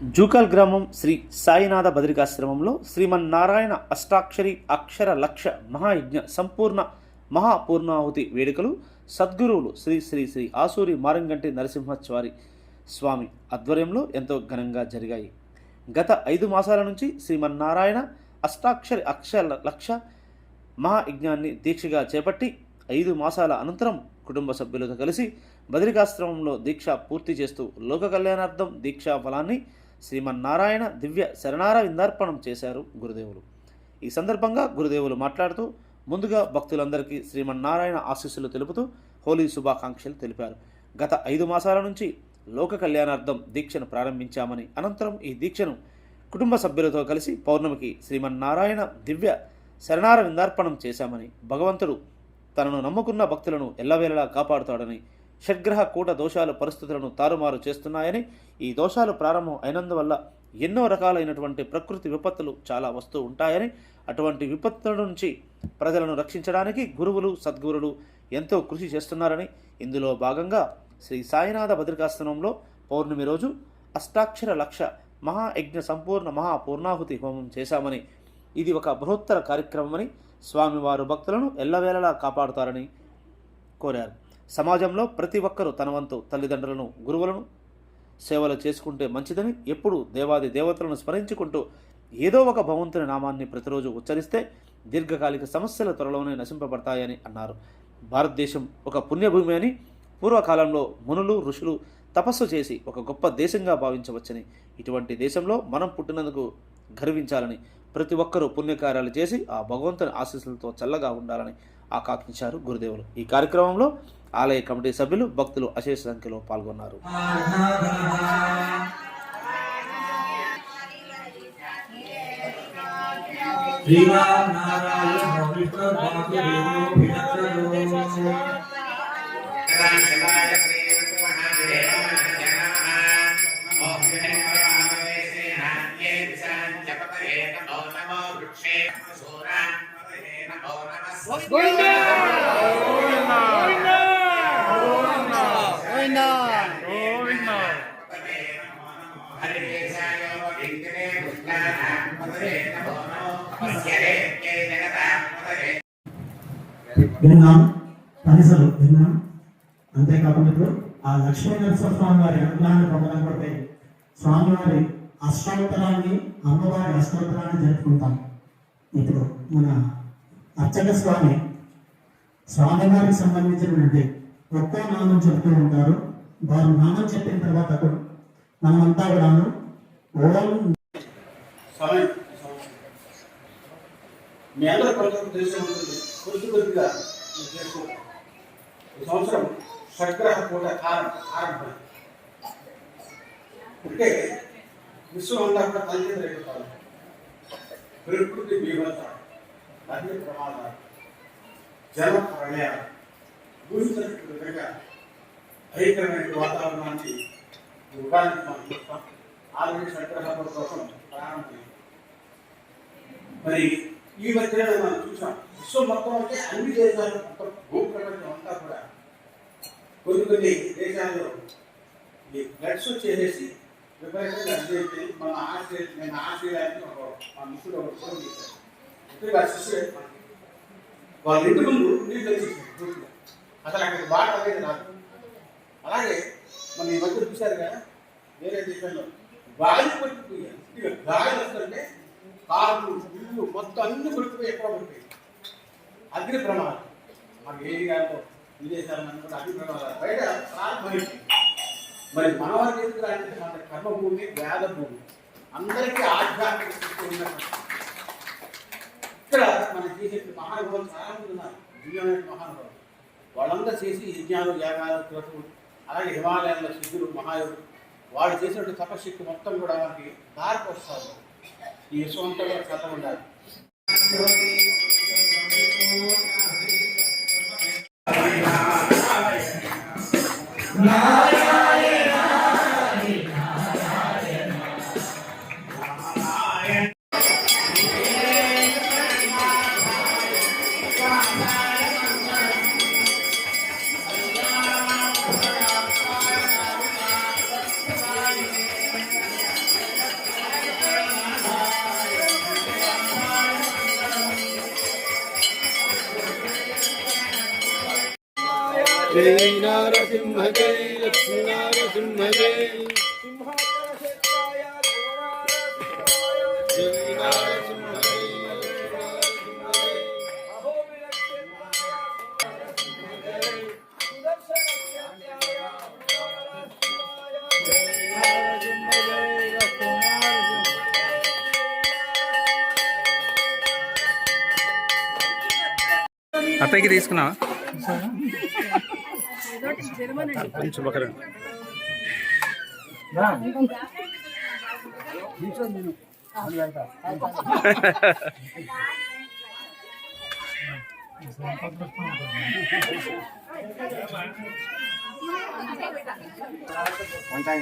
జూకల్ గ్రామం శ్రీ సాయినాథ బద్రికాశ్రమంలో శ్రీమన్నారాయణ అష్టాక్షరి అక్షర లక్ష మహాయజ్ఞ సంపూర్ణ మహాపూర్ణాహుతి వేడుకలు సద్గురువులు శ్రీ శ్రీ శ్రీ ఆసూరి మారంగంటి నరసింహస్వారి స్వామి ఆధ్వర్యంలో ఎంతో ఘనంగా జరిగాయి. గత ఐదు మాసాల నుంచి శ్రీమన్నారాయణ అష్టాక్షరి అక్షర లక్ష మహాయజ్ఞాన్ని దీక్షగా చేపట్టి ఐదు మాసాల అనంతరం కుటుంబ సభ్యులతో కలిసి బదరికాశ్రమంలో దీక్ష పూర్తి చేస్తూ లోక కళ్యాణార్థం దీక్షా ఫలాన్ని శ్రీమన్నారాయణ దివ్య శరణార విందార్పణం చేశారు గురుదేవులు. ఈ సందర్భంగా గురుదేవులు మాట్లాడుతూ ముందుగా భక్తులందరికీ శ్రీమన్నారాయణ ఆశీస్సులు తెలుపుతూ హోలీ శుభాకాంక్షలు తెలిపారు. గత ఐదు మాసాల నుంచి లోక కళ్యాణార్థం దీక్షను ప్రారంభించామని అనంతరం ఈ దీక్షను కుటుంబ సభ్యులతో కలిసి పౌర్ణమికి శ్రీమన్నారాయణ దివ్య శరణార విందార్పణం చేశామని భగవంతుడు తనను నమ్ముకున్న భక్తులను ఎల్లవేళలా కాపాడుతాడని షడ్గ్రహ కూట దోషాలు పరిస్థితులను తారుమారు చేస్తున్నాయని ఈ దోషాలు ప్రారంభం అయినందువల్ల ఎన్నో రకాలైనటువంటి ప్రకృతి విపత్తులు చాలా వస్తూ ఉంటాయని అటువంటి విపత్తుల నుంచి ప్రజలను రక్షించడానికి గురువులు సద్గురులు ఎంతో కృషి చేస్తున్నారని ఇందులో భాగంగా శ్రీ సాయినాథ భద్రికాశ్రమంలో పౌర్ణమి రోజు అష్టాక్షర లక్ష మహాయజ్ఞ సంపూర్ణ మహాపూర్ణాహుతి హోమం చేశామని ఇది ఒక బృహత్తర కార్యక్రమమని స్వామివారు భక్తులను ఎల్లవేళలా కాపాడుతారని కోరారు. సమాజంలో ప్రతి ఒక్కరూ తన వంతు తల్లిదండ్రులను గురువులను సేవలు చేసుకుంటే మంచిదని ఎప్పుడు దేవాది దేవతలను స్మరించుకుంటూ ఏదో ఒక భగవంతుని నామాన్ని ప్రతిరోజు ఉచ్చరిస్తే దీర్ఘకాలిక సమస్యలు త్వరలోనే నశింపబడతాయని అన్నారు. భారతదేశం ఒక పుణ్యభూమి అని పూర్వకాలంలో మునులు ఋషులు తపస్సు చేసి ఒక గొప్ప దేశంగా భావించవచ్చని ఇటువంటి దేశంలో మనం పుట్టినందుకు గర్వించాలని ప్రతి ఒక్కరూ పుణ్యకార్యాలు చేసి ఆ భగవంతుని ఆశీస్సులతో చల్లగా ఉండాలని ఆకాంక్షించారు గురుదేవులు. ఈ కార్యక్రమంలో ఆలయ కమిటీ సభ్యులు భక్తులు అశేష సంఖ్యలో పాల్గొన్నారు. శ్రీరామనారాయణ విష్ణు వాసుదేవో విన్నాం? కనీసలు విన్నాం? అంతేకాకుండా ఇప్పుడు ఆ లక్ష్మీ నరసింహస్వామి వారి అనుగ్రహాన్ని పొందడం స్వామివారి అష్టోత్తరాన్ని అమ్మవారి అష్టోత్తరాన్ని జరుపుకుంటాం. ఇప్పుడు మన అర్చక స్వామి స్వామివారికి సంబంధించినటువంటి ఒక్కో నామం చెప్తూ ఉంటారు. వారు నామం చెప్పిన తర్వాత కూడా మనమంతా కూడాను ఓం. మీ అందరూ కొంచెం తెలిసి ఉంటుంది కొద్ది కొద్దిగా ఈ సంవత్సరం షడ్గ్రహ పూట ఆరంభం. అంటే విశ్వం అంతా కూడా తల్లి రేపుతారు ప్రకృతి బీభత్స అన్ని ప్రమాదాలు. జల ప్రళయాలు. ఊహించినటువంటి విధంగా భయంకరమైన వాతావరణాన్ని ఉగాది మనం చూస్తాం ఆల్రెడీ సంగ్రహాల కోసం ప్రారంభం మరి ఈ మధ్య మనం చూసాం విశ్వం మొత్తం అంటే అన్ని దేశాలు మొత్తం భూప్రపంచం అంతా కూడా కొన్ని కొన్ని దేశాల్లో ఈ ఫ్లడ్స్ వచ్చేసేసి విపరీతంగా అర్థమైతే మన ఆశ్రయ నేను ఆశ్రయానికి ఒక మా మిత్రుడు ఒక ఫోన్ చేశాను అయితే వాళ్ళ ఇంటి ముందు నీళ్ళు వచ్చేసారు అసలు అక్కడికి బాట అనేది నాకు. అలాగే మనం ఈ మధ్య చూశారు కదా వేరే దేశంలో గాలి పట్టిపోయారు గాలి వస్తుంటే కార్లు ఇల్లు మొత్తం అన్ని కొడుకుపోయి ఎక్కడ పడిపోయి అగ్ని ప్రమాదం. మన ఏరియాలో విదేశాలను కూడా అగ్ని ప్రమాదాలు బయట ప్రారంభమైంది మరి మన వారికి ఎందుకు అంటే మన కర్మభూమి వేద భూమి అందరికీ ఆధ్యాత్మిక ఇక్కడ మనం చేసే మహానుభావులు చాలా మంది ఉన్నారు. దివ్యమైన మహానుభావులు. వాళ్ళందరూ చేసి యజ్ఞాలు యాగాలు కోసం అలాగే హిమాలయాల్లో సిద్ధులు మహాయుడు వాళ్ళు చేసినటువంటి తపశక్తి మొత్తం కూడా మనకి దారికి వస్తారు ఈ విశ్వం కథ ఉండాలి Yeah. జై నారసింహ జై లక్ష్మీ నారసింహ జై సింహాచల క్షేత్రాయ కొంచెం వంకాయ